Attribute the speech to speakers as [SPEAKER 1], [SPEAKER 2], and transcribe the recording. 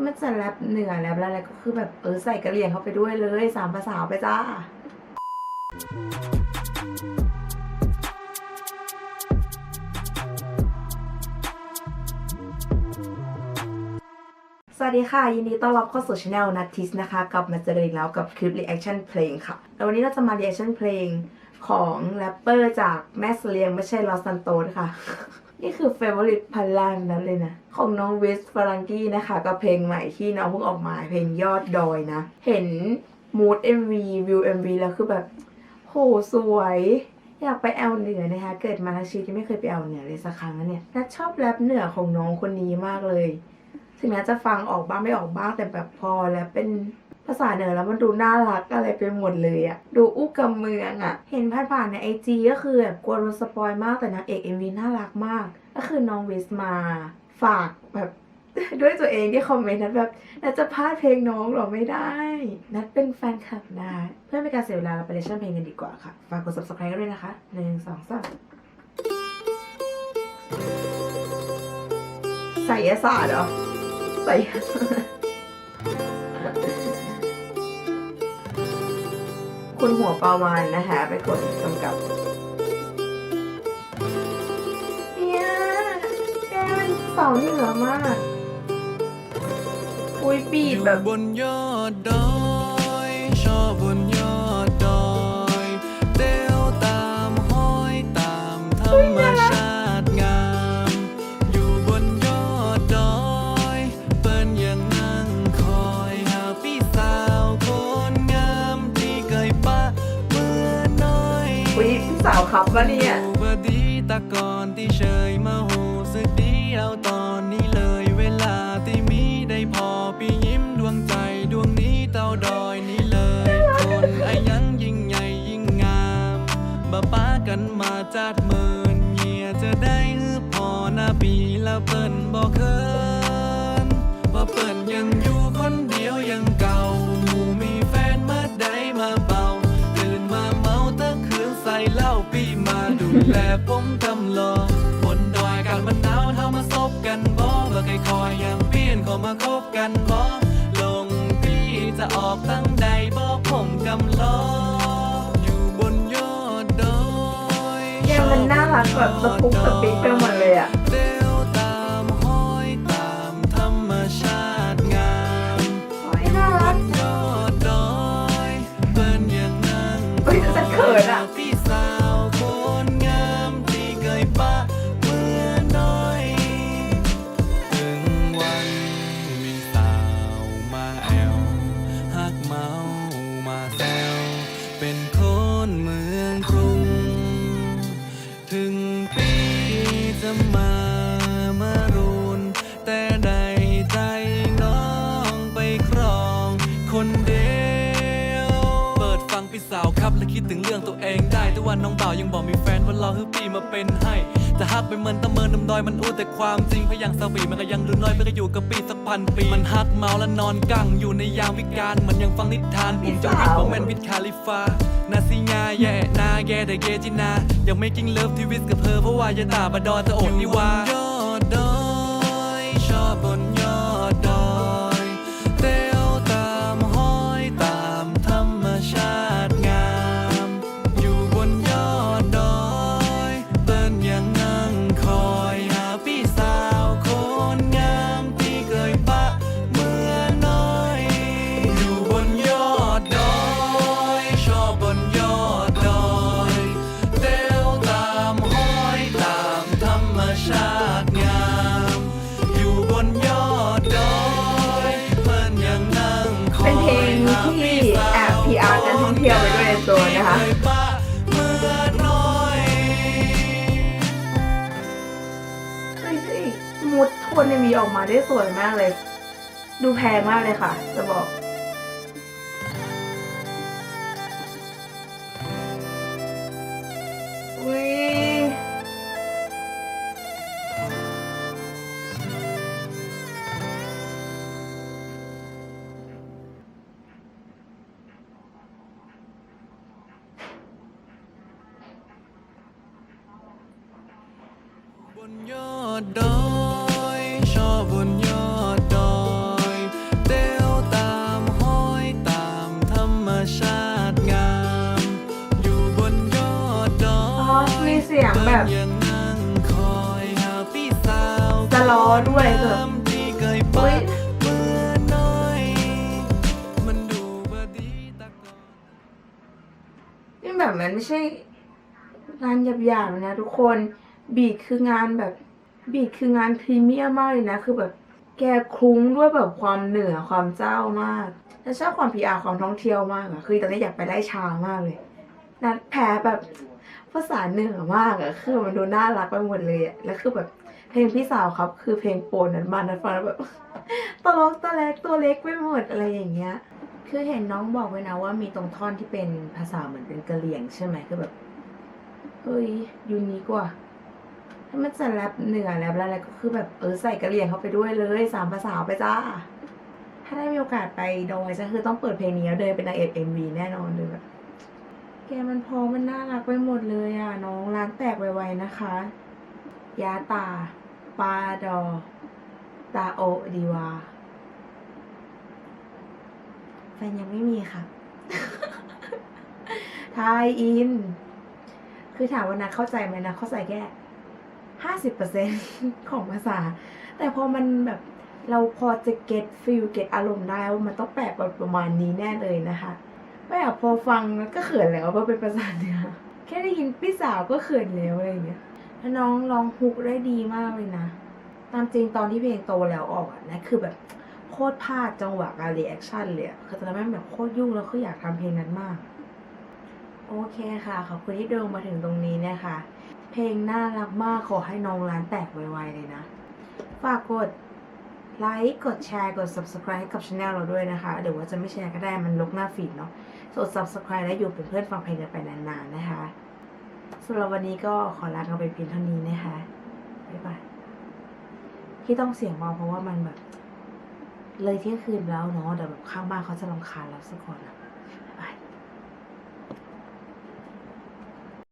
[SPEAKER 1] ามันจะแรปเหนือแรปอะไรก็คือแบบเออใส่กระเหลี่ยงเข้าไปด้วยเลยสามภาษาไปจ้าสวัสดีค่ะ ยินดีต้อนรับเข้าสู่ช anel นัททิสนะคะ กลับมาเจอกันอีกแล้วกับคลิป reaction เพลงค่ะ แล้ววันนี้เราจะมา reaction เพลงของแรปเปอร์จากแม่เสลียงไม่ใช่ลอสันโตสค่ะ นี่คือ favorite พันล้านนั้นเลยนะ ของน้องวิสฟารังกี้นะคะกับเพลงใหม่ที่น้องเพิ่งออกมาเพลงยอดดอยนะ เห็น mood MV วิว MV แล้วคือแบบ โหสวย อยากไปแอลเหนือนะคะ เกิดมาทั้งชีวิตไม่เคยไปแอลเหนือเลยสักครั้งนะเนี่ยนัทชอบแรปเหนือของน้องคนนี้มากเลย ถึงแม้จะฟังออกบ้างไม่ออกบ้างแต่แบบพอแล้วเป็น ภาษาเหนือแล้วมันดูน่ารักอะไรไปหมดเลยอะดูอู้กำเมืองอะเห็นผ่านๆในไอจีก็คือแบบกลัวโดนสปอยมากแต่นางเอกเอ็มวีน่ารักมาก ก็คือน้องเวสมาฝากแบบด้วยตัวเองที่คอมเมนต์นั้นแบบนัดจะพลาดเพลงน้องหรอไม่ได้ นัดเป็นแฟนคลับนะเพื่อไม่ให้การเสียเวลาเราไปเลชั่นเพลงกันดีกว่าค่ะฝากกด subscribe กันด้วยนะคะหนึ่งสองสามใส่ยศาสตร์เหรอใส่ คุณหัวประมาณนะคะไปขนกำกับเนี่ยแกมันเสาเหนือมาก อุ้ยปีดแบบ
[SPEAKER 2] บนยอดดอยาวค
[SPEAKER 1] รับวะเนี่ย
[SPEAKER 2] บดีตะก่อนที่เชยมาหูสึกดีเอาตอนนี้เลยเวลาที่มีได้พอปียิ้มดวงใจดวงนี้เต้าดอยนี้เลยคนไอ้ยังยิ่งใหญ่ยิ่งงามบ่ป้ากันมาจัดเมินเหียจะได้ฮือพอหน้าปีละเปิ้นบ่เคินว่าเปิ้นยังอยู่คนเดียวยัง แต่ผมกำลอบนดอยกันมันหนาวเท่ามาซบกันบ่ว่อใครคอยยังเปลี่ยนเข้ามาคบกันบ่ลงพี่จะออกตั้งใดบอผมกำลออยู่บนยอดดอย
[SPEAKER 1] แกมันน่ารักแบบตะพุกสปิกไปหมดเลยอะ
[SPEAKER 2] ถึงเรื่องตัวเองได้ แต่ว่าน้องบ่าวยังบอกมีแฟนว่ารอให้ปีมาเป็นให้จะฮักไปเหมือนตะเมินน้ำดอยมันอู้แต่ความจริงพยังสวีมันก็ยังรุนน้อยไปก็อยู่กับปีสักพันปี มันฮักเมาและนอนกั้งอยู่ในยามวิการมันยังฟังนิทานผมจะวิทย์แมนวิทย์คาลิฟานาซิงาแย่นาแกแต่เกจินายังไม่กิ้งเลิฟที่วิสกับเธอเพราะว่ายาตาบดอจะอดนี่ว่า มูด
[SPEAKER 1] โทนในมีออกมาได้สวยมากเลย ดูแพงมากเลยค่ะ จะบอก อุ้ย
[SPEAKER 2] บนยอดดอยชอบบนยอดดอย
[SPEAKER 1] แบบ
[SPEAKER 2] จะล้อด้วยแบบเฮ้ยนี่
[SPEAKER 1] แบบมันไม่ใช่งานหยาบๆนะทุกคน บีดคืองานแบบ บีดคืองานพรีเมียมมากเลยนะ คือแบบ แกคุ้งด้วยแบบความเหนือความเจ้ามากแล้ชอบความพีอาร์ควาท่องเที่ยวมากอะคือตอนนี้อยากไปไล่ชามากเลยนัดแพ้แบบ ภาษาเหนือมากอะคือมันดูน่ารักไปหมดเลยอะแล้วคือแบบเพลงพี่สาวครับ คือเพลงโปรนั้นมานัดฟังแล้วแบบตลกตะเล็กตัวเล็กไปหมดอะไรอย่างเงี้ย คือเห็นน้องบอกไว้นะว่ามีตรงท่อนที่เป็นภาษาเหมือนเป็นกะเหรี่ยงใช่ไหมคือแบบเฮ้ยยูนิคว่ะถ้ามันจะแรปเหนือแรปอะไรก็คือแบบเออใส่กะเหรี่ยงเข้าไปด้วยเลยสามภาษาไปจ้าถ้าได้มีโอกาสไปดอยจะคือต้องเปิดเพลงนี้แล้วเดินเป็นนางเอกเอ็มวีแน่นอนเลยแบบ แกมันพอมันน่ารักไปหมดเลยอะ น้องร้านแตกไวๆนะคะ ยาตา ปาดอ ตาโอดีวาแฟนยังไม่มีค่ะทายอิน คือถามว่านะเข้าใจไหมนะเข้าใจแค่ห้าสิบเปอร์เซ็นของภาษา แต่พอมันแบบเราพอจะเก็ตฟิลเก็ตอารมณ์ได้ว่ามันต้องแปลแบบประมาณนี้แน่เลยนะคะ ไม่อยากพอฟังก็เขินแล้วว่าเป็นภาษาเหนือแค่ได้ยินพี่สาวก็เขินแล้วอะไรอย่างเงี้ยแล้วน้องร้องฮุกได้ดีมากเลยนะ ตามจริงตอนที่เพลงโตแล้วออกอะนะคือแบบโคตรพลาดจังหวะการรีแอคชั่นเลยคือตอนนั้นแม่แบบโคตรยุ่งแล้วคือยากทำเพลงนั้นมาก โอเคค่ะ ขอบคุณที่เดินมาถึงตรงนี้นะคะ เพลงน่ารักมากขอให้น้องร้านแตกไวๆเลยนะ ฝากกดไลค์ กดแชร์ กด subscribe ให้กับช anel เราด้วยนะคะ เดี๋ยวว่าจะไม่แชร์ก็ได้มันลกหน้าฟีดเนาะ สด subscribe และอยู่เป็นเพื่อนฟังเพลงกันไปนานๆนะคะสำหรับวันนี้ก็ขอลากันไปเพียงเท่านี้นะคะบ๊ายบายที่ต้องเสียงเบาเพราะว่ามันแบบ เลยเที่ยงคืนแล้วเนาะเดี๋ยวแบบข้างบ้านเขาจะรำคาญเราสักก่อนอะ